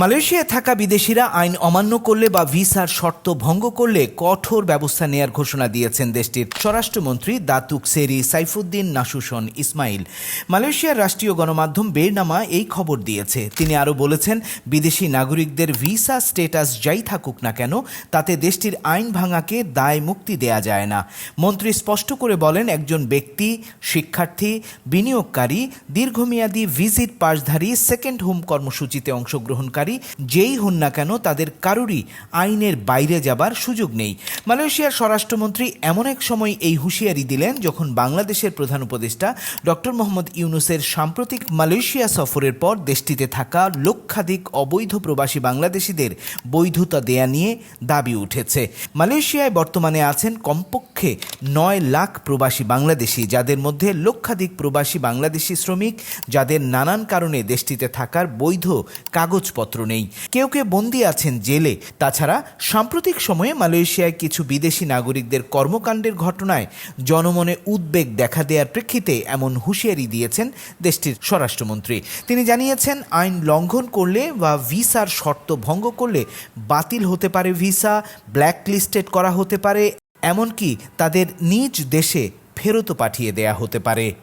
মালয়েশিয়ায় থাকা বিদেশিরা আইন অমান্য করলে বা ভিসার শর্ত ভঙ্গ করলে কঠোর ব্যবস্থা নেয়ার ঘোষণা দিয়েছেন দেশটির স্বরাষ্ট্রমন্ত্রী দাতুক সেরি সাইফুদ্দিন নাসুসন ইসমাইল। মালয়েশিয়ার রাষ্ট্রীয় গণমাধ্যম বেরনামা এই খবর দিয়েছে। তিনি আরও বলেছেন, বিদেশি নাগরিকদের ভিসা স্টেটাস যাই থাকুক না কেন, তাতে দেশটির আইন ভাঙাকে দায় মুক্তি দেয়া যায় না। মন্ত্রী স্পষ্ট করে বলেন, একজন ব্যক্তি, শিক্ষার্থী, বিনিয়োগকারী, দীর্ঘমেয়াদী ভিজিট পাশধারী সেকেন্ড হোম কর্মসূচিতে অংশগ্রহণকারী যেই হন না কেন তাদের কারোরই আইনের বাইরে যাবার সুযোগ নেই। মালয়েশিয়ার স্বরাষ্ট্রমন্ত্রী এমন এক সময় এই হুঁশিয়ারি দিলেন যখন বাংলাদেশের প্রধান উপদেষ্টা ডক্টর মোহাম্মদ ইউনুসের সাম্প্রতিক মালয়েশিয়া সফরের পর দেশটিতে থাকা লক্ষাধিক অবৈধ প্রবাসী বাংলাদেশিদের বৈধতা দেয়া নিয়ে দাবি উঠেছে। মালয়েশিয়ায় বর্তমানে আছেন কমপক্ষে নয় লাখ প্রবাসী বাংলাদেশি, যাদের মধ্যে লক্ষাধিক প্রবাসী বাংলাদেশি শ্রমিক, যাদের নানান কারণে দেশটিতে থাকার বৈধ কাগজপত্র নেই। কেউ কেউ বন্দী আছেন জেলে। তাছাড়া সাম্প্রতিক সময়ে মালয়েশিয়ায় কিছু বিদেশি নাগরিকদের কর্মকাণ্ডের ঘটনায় জনমনে উদ্বেগ দেখা দেওয়ার প্রেক্ষিতে এমন হুঁশিয়ারি দিয়েছেন দেশটির স্বরাষ্ট্রমন্ত্রী। তিনি জানিয়েছেন, আইন লঙ্ঘন করলে বা ভিসার শর্ত ভঙ্গ করলে বাতিল হতে পারে ভিসা, ব্ল্যাকলিস্টেড করা হতে পারে, এমনকি তাদের নিজ দেশে ফেরতও পাঠিয়ে দেয়া হতে পারে।